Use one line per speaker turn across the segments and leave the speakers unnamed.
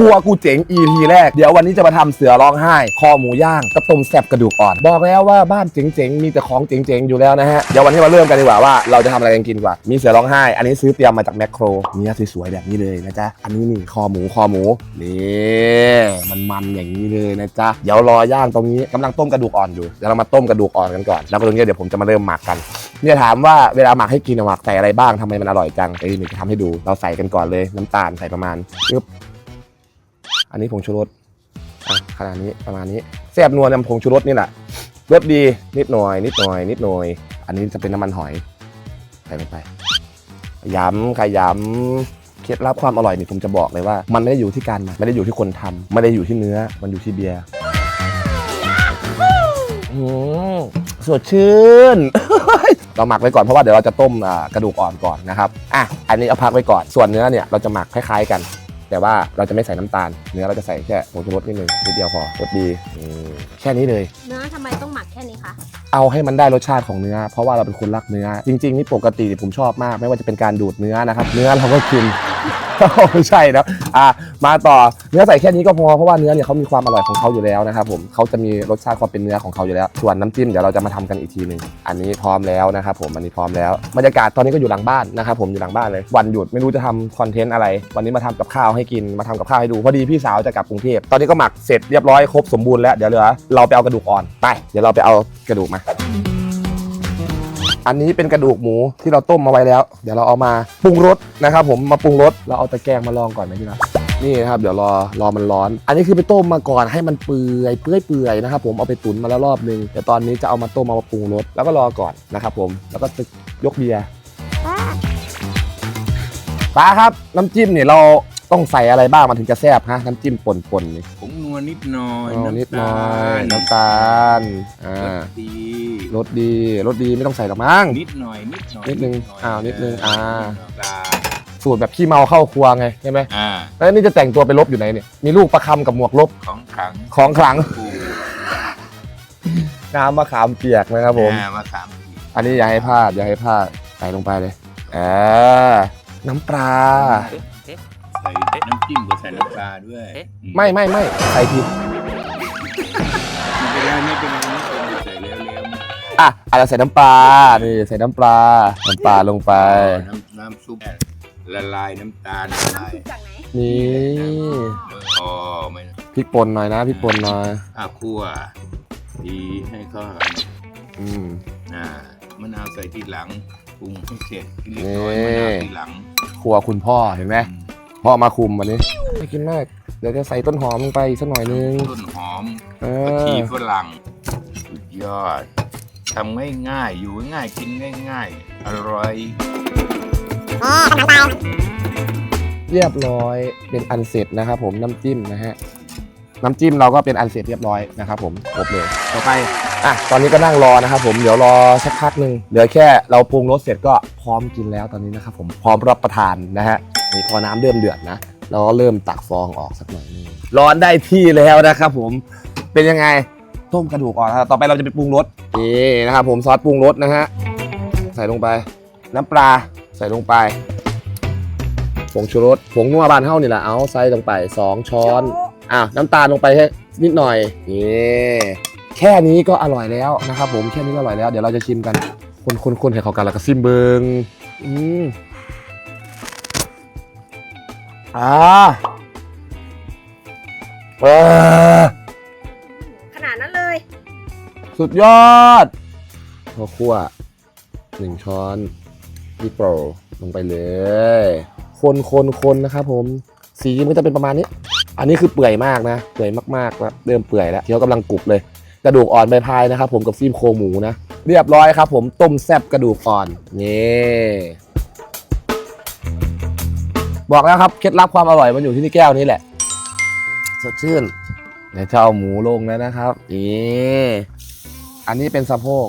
ครัวกูเจ๋ง EP แรก เดี๋ยววันนี้จะมาทำเสือร้องไห้ คอหมูย่างกระต้มแซ่บกระดูกอ่อน บอกแล้วว่าบ้านเจ๋งๆ มีแต่ของเจ๋งๆ อยู่แล้วนะฮะ เดี๋ยววันนี้มาเริ่มกันดีกว่าว่าเราจะทำอะไรกันกินดีกว่า มีเสือร้องไห้ อันนี้ซื้อเตรียมมาจากแมคโครเนื้อสวยๆแบบนี้เลยนะจ๊ะ อันนี้นี่คอหมูคอหมูนี่มันมันๆอย่างนี้เลยนะจ๊ะ เดี๋ยวรอย่างตรงนี้กำลังต้มกระดูกอ่อนอยู่ เดี๋ยวเรามาต้มกระดูกอ่อนกันก่อน แล้วก็ตรงนี้เดี๋ยวผมจะมาเริ่มหมักกันเนี่ยถามว่าเวลาหมักให้กินหมักใส่อะไรบ้างทำไมมันอร่อยจังเอ้ยนี่จะทำให้ดูเราใส่กันก่อนเลยน้ำตาลใส่ประมาณปึ๊บ อันนี้ผงชูรสขนาดนี้ประมาณนี้แซ่บนัวน้ำผงชูรสนี่แหละรสดีนิดหน่อย นิดหน่อย นิดหน่อย อันนี้จะเป็นน้ำมันหอยใส่ลงไปย้ำขย้ำเคล็ดลับความอร่อยนี่ผมจะบอกเลยว่า มันไม่ได้อยู่ที่การไม่ได้อยู่ที่คนทำไม่ได้อยู่ที่เนื้อ มันอยู่ที่เบียร์สดชื่น เราหมักไว้ก่อนเพราะว่าเดี๋ยวเราจะต้มกระดูกอ่อนก่อนนะครับอะอันนี้เอาพักไว้ก่อนส่วนเนื้อเนี่ยเราจะหมักคล้าย ๆ กัน แต่ว่าเราจะไม่ใส่น้ำตาล เนื้อเราจะใส่แค่ผงชูรสนิดนึงนิดเดียวพอรสดีอืมแค่นี้เลย
เนื้อทำไมต้องหมักแค่นี้คะ
เอาให้มันได้รสชาติของเนื้อ เพราะว่าเราเป็นคนรักเนื้อ จริง ๆ นี่ปกติผมชอบมาก ไม่ว่าจะเป็นการดูดเนื้อนะครับ เนื้อเราก็กิน ไม่ใช่นะอะมาต่อเนื้อใส่แค่นี้ก็พอเพราะว่าเนื้อเนี่ยเขามีความอร่อยของเขาอยู่แล้วนะครับผมเขาจะมีรสชาติความเป็นเนื้อของเขาอยู่แล้ว ส่วนน้ำจิ้มเดี๋ยวเราจะมาทำกันอีกทีหนึ่งอันนี้พร้อมแล้วนะครับผมอันนี้พร้อมแล้วบรรยากาศตอนนี้ก็อยู่หลังบ้านนะครับผมอยู่หลังบ้านเลย วันหยุดไม่รู้จะทำคอนเทนต์อะไร วันนี้มาทำกับข้าวให้กินมาทำกับข้าวให้ดูพอดีพี่สาวจะกลับกรุงเทพตอนนี้ก็หมักเสร็จเรียบร้อยครบสมบูรณ์แล้วเดี๋ยวเหลือเราไปเอากระดูกอ่อนไปเดี๋ยวเราไปเอากระดูกมา อันนี้เป็นกระดูกหมูที่เราต้มมาไว้แล้ว เดี๋ยวเราเอามาปรุงรสนะครับ ผมมาปรุงรสเราเอาตะแกรงมาลองก่อนไหมพี่นะนี่นะครับเดี๋ยวรอรอมันร้อน อันนี้คือไปต้มมาก่อนให้มันเปื่อยเปื่อยเปื่อยนะครับผมเอาไปตุ๋นมาแล้วรอบนึงแต่ตอนนี้จะเอามาต้มเอามาปรุงรสแล้วก็รอก่อนนะครับผมแล้วก็จะยกเบียร์ป้าครับน้ำจิ้มเนี่ยเรา ต้องใส่อะไรบ้างมันถึงจะแซ่บฮะน้ำจิ้มป่นๆนี่
ผงนัวนิดหน่อย
เอานิดหน่อยน้ำตาลอ่า
ดี
รสดีรสดีไม่ต้องใส่หรอกมั้ง
นิดหน่อยนิดหน่อย
นิดนึง
หย
อ้าวนิดนึงอ่า
ปลา
สูตรแบบขี้เมาเข้าครัวไงใช่ไหม
อ่า
แล้วนี่จะแต่งตัวไปลบอยู่ไหนเนี่ยมีลูกประคำกับหมวกลบ
ของขลัง
ของขลัง
ปู
น้ำมะขามเปียกนะครับผม
อ่ามาสามที
อันนี้อย่าให้พลาดอย่าให้พลาดใส่ลงไปเลยเออน้ำปลา
ใส่น้ำจิ้มกับใส่น้ำปลาด้วยอื
ไม่ไม่ไม่ใส่ผิด
ไม่เป็นไรไม่เป็นไรไม่เป็นไรใส่แล้วแล้ว
อะอาจจะใส่น้ำปลานี่ใส่น้ำปลาน้ำปลาลงไป
น้ำน้ำซุปละลายน้ำตาลละลาย
จากไหน
นี่
พอไม่
พริกป่นหน่อยนะพริกป่นหน่อย
ข้าวคั่วดีให้เข้า
อืม
อ่ามะนาวใส่ทีหลังปรุงให้เสร็จเรียบร้อย
นี่
มะนาวทีหลัง
ครัวคุณพ่อเห็นไหม
อืม
พ่อมาคุมวันนี้ไม่กินมาก เดี๋ยวจะใส่ต้นหอมลงไปอีกสักหน่อยนึง
ต้นหอม
เอ
ผัก
อ
ชีฝรั่งสุดยอดทำง่ายๆ อยู่ง่ายกินง่าย ๆ อร่อย
เรียบร้อยเป็นอันเสร็จนะครับผมน้ำจิ้มนะฮะน้ำจิ้มเราก็เป็นอันเสร็จเรียบร้อยนะครับผมครบเลยต่อไปอะตอนนี้ก็นั่งรอนะครับผมเดี๋ยวรอสักพักหนึ่งเหลือแค่เราปรุงรสเสร็จก็พร้อมกินแล้วตอนนี้นะครับผมพร้อมรับประทานนะฮะ นี่พอน้ำเริ่มเดือดนะเราก็เริ่มตักฟองออกสักหน่อยนึงร้อนได้ที่แล้วนะครับผมเป็นยังไงต้มกระดูกอ่อนนะครับต่อไปเราจะไปปรุงรสนี่นะครับผมซอสปรุงรสนะฮะใส่ลงไป น้ำปลาใส่ลงไปผงชูรสผงนัวบานเท่านี่แหละเอาใส่ลงไป 2 ช้อนอะน้ำตาลลงไปแค่นิดหน่อยนี่แค่นี้ก็อร่อยแล้วนะครับผมแค่นี้ก็อร่อยแล้วเดี๋ยวเราจะชิมกัน คนคนคนให้เขากันแล้วก็ซิมเบิงอืม อ่าเออ
ขนาดนั้นเลย
สุดยอดข้าวคั่วหนึ่งช้อนพี่โปรลงไปเลย คนคนคนนะครับผม สีมันก็จะเป็นประมาณนี้ อันนี้คือเปื่อยมากนะ เปื่อยมากๆแล้วเริ่มเปื่อยแล้วเคี้ยวกำลังกรุบเลย กระดูกอ่อนใบพายนะครับผมกับซีมโครงหมูนะ เรียบร้อยครับผมต้มแซบกระดูกอ่อน นี่ บอกแล้วครับ เคล็ดลับความอร่อยมันอยู่ที่นี่แก้วนี้แหละ สดชื่นเดี๋ยวจะเอาหมูลงแล้วนะครับนี่อันนี้เป็นสะโพก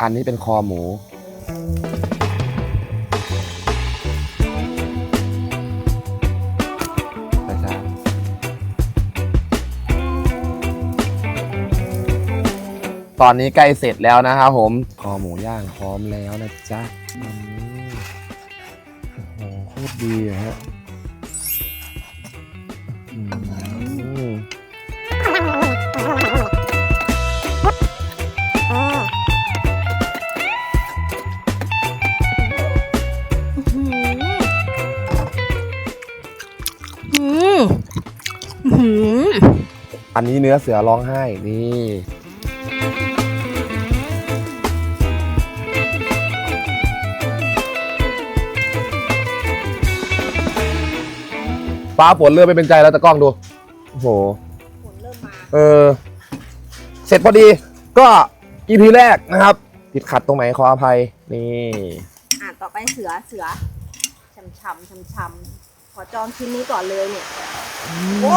อันนี้เป็นคอหมูช้าๆตอนนี้ใกล้เสร็จแล้วนะครับผม คอหมูย่างพร้อมแล้วนะจ๊ะอืมโอ้โหโค ตรดีฮะอันนี้เนื้อเสือร้องไห้นี่ ฟ้าฝนเริ่มไม่เป็นใจแล้วตะกล้องดู โอ้โห
ฝนเริ่มมา
เออ เสร็จพอดี ก็อีพีแรกนะครับผิดขัดตรงไหนขออภัย นี่
อะต่อไปเสือเสือชำชำชำชำขอจองชิ้นนี้ก่อนเลยเนี่ย โอ้